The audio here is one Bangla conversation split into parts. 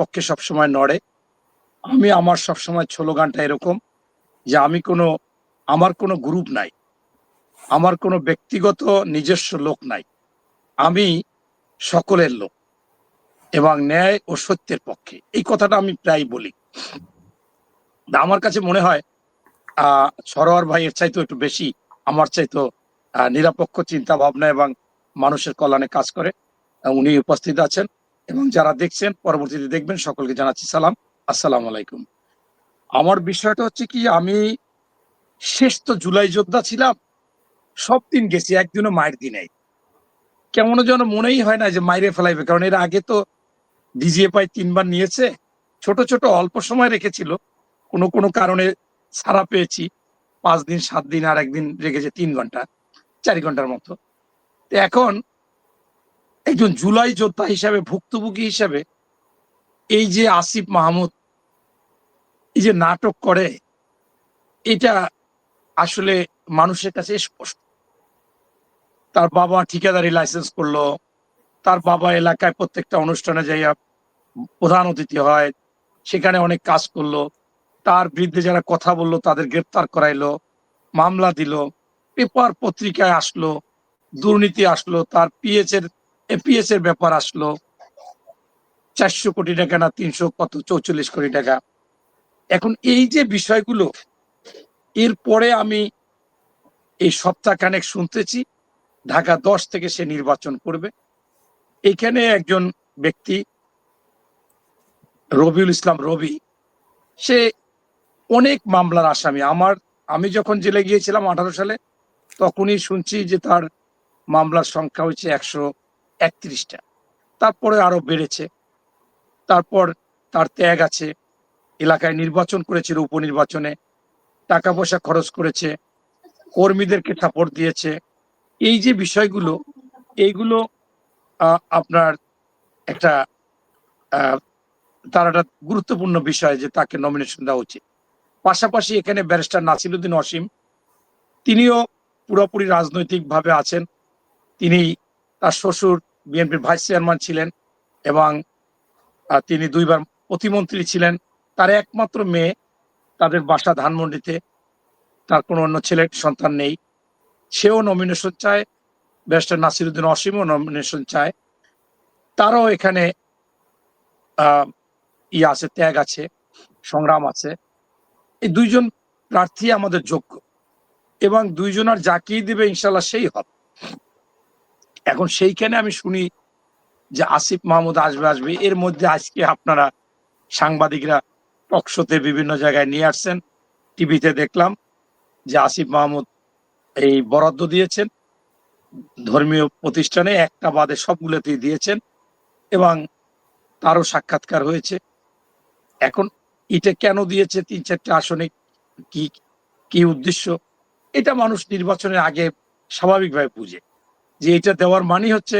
পক্ষে সবসময় নড়ে। আমি আমার সবসময় ছোলো গানটা এরকম যে আমি কোনো, আমার কোনো গ্রুপ নাই। আমার কোনো ব্যক্তিগত নিজস্ব লোক নাই। আমি সকলের লোক এবং ন্যায় ও সত্যের পক্ষে। এই কথাটা আমি প্রায় বলি। আমার কাছে মনে হয় আহ সরোয়ার ভাইয়ের চাইতো একটু বেশি আমার চাইতো নিরপেক্ষ চিন্তা ভাবনা এবং মানুষের কল্যাণে কাজ করে। উনি উপস্থিত আছেন। এবং যারা দেখছেন, পরবর্তীতে দেখবেন, সকলকে জানাচ্ছি সালাম। আসসালামু আলাইকুম। আমার বিষয়টা হচ্ছে কি, আমি শেষ তো জুলাই যোদ্ধা ছিলাম, সব দিন গেছি, একদিনও মায়ের দিনে কেমন যেন মনেই হয় না যে মাইরে ফেলাইবে, কারণ এর আগে তো ডিজিএফআই তিনবার নিয়েছে, ছোট ছোট অল্প সময় রেখেছিল, কোনো কোনো কারণে ছাড়া পেয়েছি, পাঁচ দিন, সাত দিন আর একদিন রেখেছে তিন ঘণ্টা, চারি ঘণ্টার মতো। এখন একজন জুলাই যোদ্ধা হিসাবে, ভুক্তভোগী হিসাবে এই যে আসিফ মাহমুদ, এই যে নাটক করে, এটা আসলে মানুষের কাছে স্পষ্ট। তার বাবা ঠিকাদারি লাইসেন্স করল, তার বাবা এলাকায় প্রত্যেকটা অনুষ্ঠানে যাইয়া প্রধান অতিথি হয়, সেখানে অনেক কাজ করল। তার বিরুদ্ধে যারা কথা বলল, তাদের গ্রেপ্তার করাইলো, মামলা দিল, পেপার পত্রিকায় আসলো, দুর্নীতি আসলো, তার পিএচ এর এপিএস এর ব্যাপার আসলো। চারশো কোটি টাকা না তিনশো কত, চৌচল্লিশ কোটি টাকা। এখন এই যে বিষয়গুলো এরপরে আমি এই সপ্তাহ সপ্তাহখানেক শুনতেছি, ঢাকা দশ থেকে সে নির্বাচন করবে। এখানে একজন ব্যক্তি, রবিউল ইসলাম রবি, সে অনেক মামলার আসামি। আমার, আমি যখন জেলে গিয়েছিলাম আঠারো সালে, তখনই শুনছি যে তার মামলার সংখ্যা হচ্ছে একশো একত্রিশটা। তারপরে আরও বেড়েছে। তারপর তার ত্যাগ আছে। এলাকায় নির্বাচন করেছিল উপনির্বাচনে। টাকা পয়সা খরচ করেছে। কর্মীদেরকে সাপোর্ট দিয়েছে। এই যে বিষয়গুলো, এইগুলো আপনার একটা তার একটা গুরুত্বপূর্ণ বিষয় যে তাকে নমিনেশন দেওয়া উচিত। পাশাপাশি এখানে ব্যারিস্টার নাসিরুদ্দিন অসীম, তিনিও পুরোপুরি রাজনৈতিকভাবে আছেন। তিনি তার শ্বশুর বিএনপির ভাইস চেয়ারম্যান ছিলেন এবং তিনি দুইবার প্রতিমন্ত্রী ছিলেন। তার একমাত্র মেয়ে তাদের বাসা ধানমন্ডিতে। তার কোনো অন্য ছেলে, সন্তান নেই। সেও নমিনেশন চায়। ব্যারিস্টার নাসিরুদ্দিন অসীমও নমিনেশন চায়। তারও এখানে, আহ ই আছে, ত্যাগ আছে, সংগ্রাম আছে। এই দুইজন প্রার্থী আমাদের যোগ্য এবং দুইজনার যাকেই দিবে ইনশাল্লাহ সেই হবে। এখন সেইখানে আমি শুনি যে আসিফ মাহমুদ আসবে আসবে। এর মধ্যে আজকে আপনারা সাংবাদিকরা টকশোতে বিভিন্ন জায়গায় নিয়ে আসছেন। টিভিতে দেখলাম যে আসিফ মাহমুদ এই বরাদ্দ দিয়েছেন। ধর্মীয় প্রতিষ্ঠানে একটা বাদে সবগুলোতেই দিয়েছেন এবং তারও সাক্ষাৎকার হয়েছে। এখন এটা কেন দিয়েছে? তিন চারটে আসনে কি কি উদ্দেশ্য? এটা মানুষ নির্বাচনের আগে স্বাভাবিকভাবে বুঝে। যে এটা দেওয়ার মানে হচ্ছে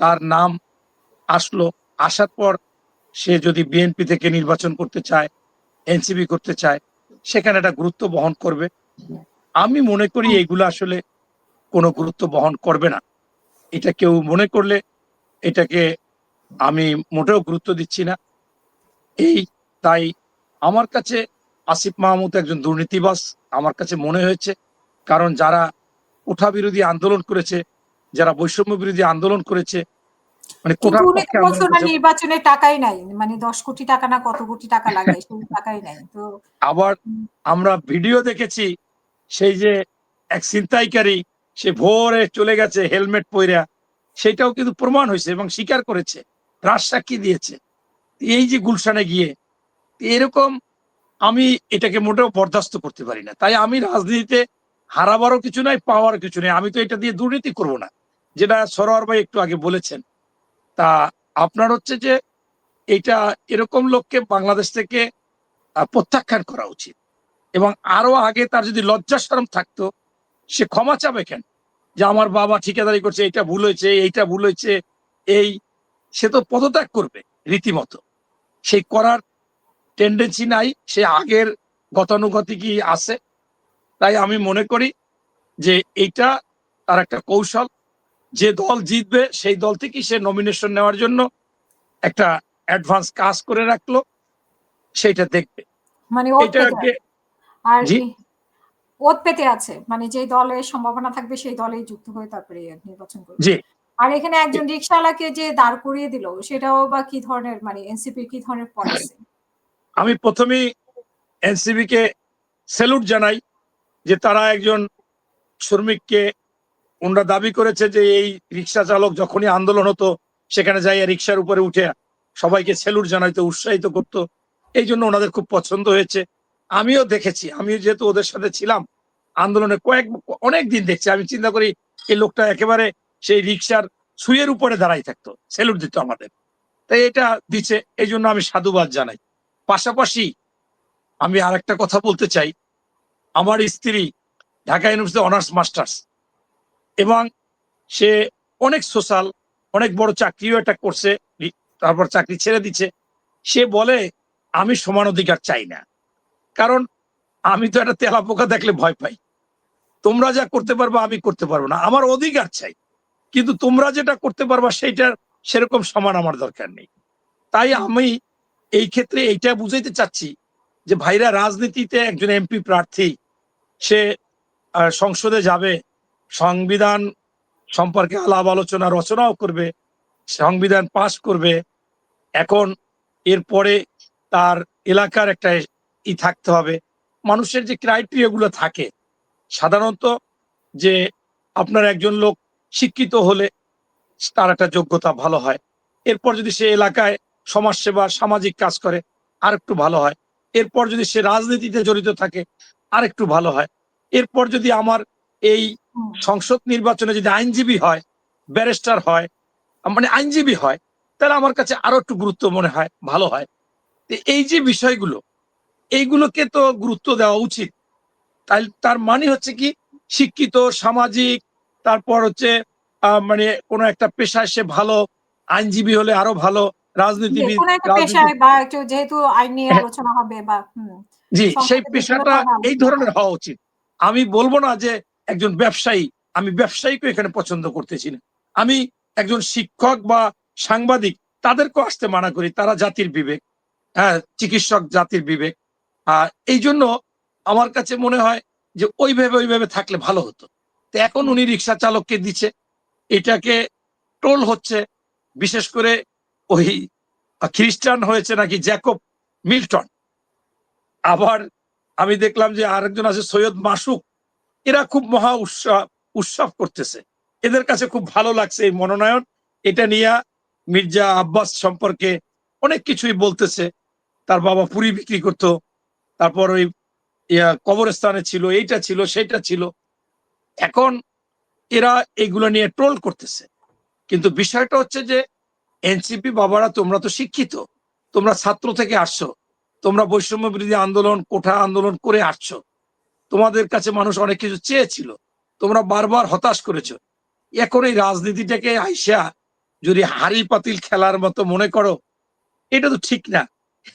তার নাম আসলো, আসার পর সে যদি বিএনপি থেকে নির্বাচন করতে চায় এনসিপি করতে চায়, সেখানে একটা গুরুত্ব বহন করবে। আমি মনে করি এগুলো আসলে কোনো গুরুত্ব বহন করবে না। এটা কেউ মনে করলে এটাকে আমি মোটেও গুরুত্ব দিচ্ছি না। এই তাই আমার কাছে আসিফ মাহমুদ একজন দুর্নীতিবাস আমার কাছে মনে হয়েছে। কারণ যারা কোঠা বিরোধী আন্দোলন করেছে যারা বৈষম্য বিরোধী আন্দোলন করেছে মানে নির্বাচনে টাকাই নাই মানে দশ কোটি টাকা না কত কোটি টাকা লাগে সেই টাকাই নাই তো আবার আমরা ভিডিও দেখেছি সেই যে এক ছিনতাইকারী সে ভোরে চলে গেছে হেলমেট পইরা সেটাও কিন্তু প্রমাণ হয়েছে এবং স্বীকার করেছে রাজ সাক্ষী দিয়েছে। এই যে গুলশানে গিয়ে এরকম আমি এটাকে মোটেও বরদাস্ত করতে পারি না। তাই আমি রাজনীতিতে হারাবারও কিছু নাই পাওয়ার কিছু নেই আমি তো এটা দিয়ে দুর্নীতি করব না। যেটা সরোয়ার ভাই একটু আগে বলেছেন, তা আপনার হচ্ছে যে এটা এরকম লোককে বাংলাদেশ থেকে প্রত্যাখ্যান করা উচিত। এবং আরও আগে তার যদি লজ্জা শরম থাকতো, সে ক্ষমা চাবে কেন? যে আমার বাবা ঠিকাদারি করছে, এইটা ভুল হয়েছে, এইটা ভুল হয়েছে, এই, সে তো পদত্যাগ করবে রীতিমতো। সেই করার টেন্ডেন্সি নাই, সে আগের গতানুগতিকই আছে। তাই আমি মনে করি যে এইটা তার একটা কৌশল। যে দল জিতবে সেই দল থেকেই সে নমিনেশন নেওয়ার জন্য একটা অ্যাডভান্স কাজ করে রাখল সেটা দেখবে। মানে আর জি? ওত পেতে আছে। মানে যে দলের সম্ভাবনা থাকবে সেই দলেই যুক্ত হয়ে তারপরে নির্বাচন করবে। জি। আর এখানে একজন রিক্সাওয়ালাকে যে দাঁড় করিয়ে দিল সেটাও বা কি ধরনের মানে এনসিপি কি ধরনের পলিসি আমি প্রথমেই এনসিবি কে স্যালুট জানাই যে তারা একজন শ্রমিককে ওনারা দাবি করেছে যে এই রিক্সা চালক যখনই আন্দোলন হতো, সেখানে যাইয়া রিক্সার উপরে উঠে সবাইকে সেলুট জানাইতো, উৎসাহিত করতো। এই জন্য ওনাদের খুব পছন্দ হয়েছে। আমিও দেখেছি, আমিও যেহেতু ওদের সাথে ছিলাম, আন্দোলনে কয়েক, অনেক দিন দেখছি। আমি চিন্তা করি এই লোকটা একেবারে সেই রিক্সার সুইয়ের উপরে দাঁড়াই থাকতো, সেলুট দিত আমাদের। তাই এটা দিচ্ছে, এই জন্য আমি সাধুবাদ জানাই। পাশাপাশি আমি আরেকটা কথা বলতে চাই। আমার স্ত্রী, ঢাকা ইউনিভার্সিটি অনার্স মাস্টার্স এবং সে অনেক সোশ্যাল অনেক বড় চাকরিও একটা করছে, তারপর চাকরি ছেড়ে দিচ্ছে। সে বলে, আমি সমান অধিকার চাই না। কারণ আমি তো একটা তেলা পোকা দেখলে ভয় পাই। তোমরা যা করতে পারবে আমি করতে পারব না। আমার অধিকার চাই। কিন্তু তোমরা যেটা করতে পারবা সেইটার সেরকম সমান আমার দরকার নেই। তাই আমি এই ক্ষেত্রে এইটা বুঝাইতে চাচ্ছি যে ভাইরা রাজনীতিতে একজন এমপি প্রার্থী, সে সংসদে যাবে সংবিধান সম্পর্কে আলাপ আলোচনা, রচনাও করবে, সংবিধান পাশ করবে। এখন এরপরে তার এলাকার একটা ই থাকতে হবে। মানুষের যে ক্রাইটেরিয়া গুলো থাকে, সাধারণত যে আপনার একজন লোক শিক্ষিত হলে তার একটা যোগ্যতা ভালো হয়। এরপর যদি সে এলাকায় সমাজসেবা, সামাজিক কাজ করে আর একটু ভালো হয়। এরপর যদি সে রাজনীতিতে জড়িত থাকে আর একটু ভালো হয়। এরপর যদি আমার এই সংসদ নির্বাচনে যদি আইনজীবী হয় ব্যারিস্টার হয় মানে আইনজীবী হয় তাহলে আমার কাছে আরও একটু গুরুত্ব মনে হয় ভালো হয়। তো এই যে বিষয়গুলো এইগুলোকে তো গুরুত্ব দেওয়া উচিত। তাই তার মানে হচ্ছে কি শিক্ষিত সামাজিক তারপর হচ্ছে আহ, মানে কোনো একটা পেশায় সে ভালো আইনজীবী হলে আরও ভালো রাজনীতিবিদ যেহেতু আইন নিয়ে হ্যাঁ। আলোচনা হবে বা জি সেই পেশাটা এই ধরনের হওয়া উচিত। আমি বলব না যে একজন ব্যবসায়ী, আমি ব্যবসায়ীকে এখানে পছন্দ করতেছি না। আমি একজন শিক্ষক বা সাংবাদিক তাদেরকেও আসতে মানা করি, তারা জাতির বিবেক হ্যাঁ চিকিৎসক জাতির বিবেক। আহ এই জন্য আমার কাছে মনে হয় যে ওইভাবে ওইভাবে থাকলে ভালো হতো। তো এখন উনি রিক্সা চালককে দিচ্ছে, এটাকে টোল হচ্ছে, বিশেষ করে ওই খ্রিস্টান হয়েছে নাকি জ্যাকব মিল্টন। আবার আমি দেখলাম যে আরেকজন আছে সৈয়দ মাসুক এরা খুব মহা উৎসব উৎসব করতেছে। এদের কাছে খুব ভালো লাগছে এই মনোনয়ন। এটা নিয়ে মির্জা আব্বাস সম্পর্কে অনেক কিছুই বলতেছে। তার বাবা পুরি বিক্রি করতো, তারপর ওই কবরস্থানে ছিল, এইটা ছিল সেটা ছিল। এখন এরা এগুলো নিয়ে ট্রোল করতেছে। কিন্তু বিষয়টা হচ্ছে যে, এনসিপি বাবারা তোমরা তো শিক্ষিত, তোমরা ছাত্র থেকে আসছো, তোমরা বৈষম্য বিরোধী আন্দোলন, কোঠা আন্দোলন করে আসছো। তোমাদের কাছে মানুষ অনেক কিছু চেয়েছিল। তোমরা বারবার হতাশ করেছ। এখন এই রাজনীতিটাকে আইসা যদি হাড়ি পাতিল খেলার মতো মনে করো এটা তো ঠিক না।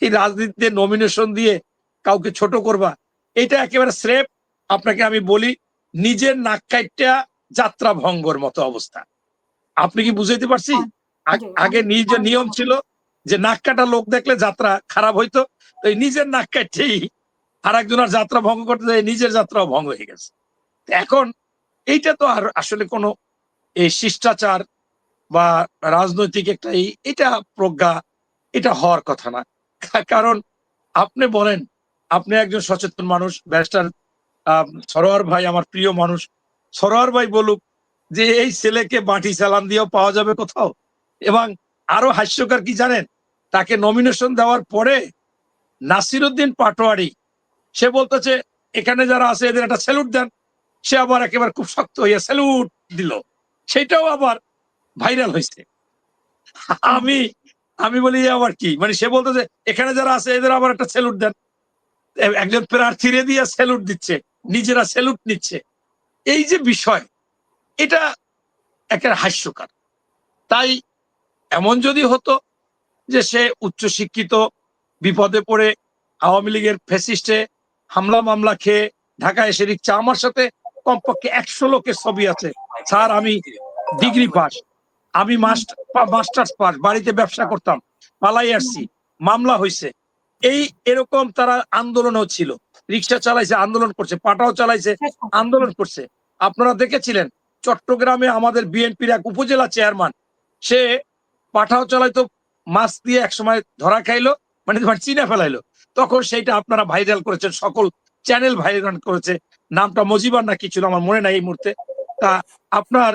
এই রাজনীতিতে নমিনেশন দিয়ে কাউকে ছোট করবা এটা একেবারে স্রেফ আপনাকে আমি বলি নিজের নাক কাইটটা যাত্রা ভঙ্গর মতো অবস্থা। আপনি কি বুঝাইতে পারছি? আগে আমি- নিজ নিয়ম ছিল যে নাক কাটা লোক দেখলে যাত্রা খারাপ হইতো তো এই নিজের নাক কাটতেই আর যাত্রা ভঙ্গ করতে যায়, নিজের যাত্রাও ভঙ্গ হয়ে গেছে। এখন এইটা তো আর আসলে কোনো এই শিষ্টাচার বা রাজনৈতিক একটা এই, এটা প্রজ্ঞা, এটা হওয়ার কথা না। কারণ আপনি বলেন, আপনি একজন সচেতন মানুষ, ব্যারিস্টার সরোয়ার ভাই আমার প্রিয় মানুষ। সরোয়ার ভাই বলুক যে এই ছেলেকে বাটি চালান দিয়েও পাওয়া যাবে কোথাও। এবং আরও হাস্যকর কি জানেন, তাকে নমিনেশন দেওয়ার পরে নাসিরুদ্দিন পাটোয়ারি সে বলতেছে এখানে যারা আছে, এদের একটা স্যালুট দেন। সে আবার একেবারে খুব শক্ত হইয়া স্যালুট দিল। সেটাও আবার ভাইরাল হয়েছে আমি আমি বলি আবার কি? মানে সে বলতেছে এখানে যারা আছে, এদের আবার একটা স্যালুট দেন। একজন প্রার্থীরে দিয়ে স্যালুট দিচ্ছে, নিজেরা স্যালুট নিচ্ছে। এই যে বিষয়, এটা একটা হাস্যকার। তাই এমন যদি হতো যে, সে উচ্চশিক্ষিত, বিপদে পড়ে, আওয়ামী লীগের ফেসিস্টে হামলা মামলা খেয়ে ঢাকা এসে রিক্সা আমার সাথে কমপক্ষে একশো লোকের ছবি আছে। স্যার, আমি ডিগ্রি পাস। আমি মাস্টার্স পাস। বাড়িতে ব্যবসা করতাম, পালাই আসছি। মামলা হয়েছে এই, এরকম তারা আন্দোলনও ছিল। রিক্সা চালাইছে, আন্দোলন করছে, পাটাও চালাইছে, আন্দোলন করছে। আপনারা দেখেছিলেন, চট্টগ্রামে আমাদের বিএনপির এক উপজেলা চেয়ারম্যান, সে পাঠাও চালাইতো মাছ দিয়ে একসময় ধরা খাইলো মানে তোমার চিনে ফেলাইলো। তখন সেইটা আপনারা ভাইরাল করেছেন, সকল চ্যানেল ভাইরাল করেছে। নামটা মজিবার না কিছু আমার মনে নাই এই মুহূর্তে। তা আপনার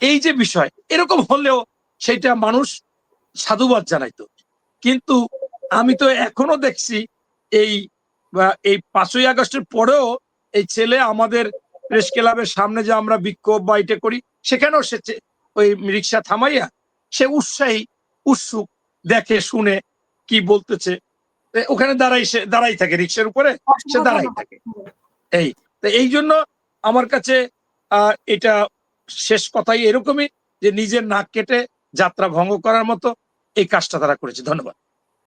এই যে বিষয়, এরকম হলেও সেইটা মানুষ সাধুবাদ জানাইতো। কিন্তু আমি তো এখনও দেখছি এই এই পাঁচই আগস্টের পরেও এই ছেলে আমাদের প্রেস ক্লাবের সামনে যে আমরা বিক্ষোভ বা এটা করি, সেখানেও সে ওই রিক্সা থামাইয়া সে উৎসাহী, উৎসুক, দেখে, শুনে কি বলতেছে ওখানে দাঁড়াই সে দাঁড়াই থাকে রিক্সার উপরে সে দাঁড়াই থাকে। এই তো এই জন্য আমার কাছে আহ, এটা শেষ কথাই এরকমই যে নিজের নাক কেটে যাত্রা ভঙ্গ করার মতো এই কাজটা তারা করেছে। ধন্যবাদ।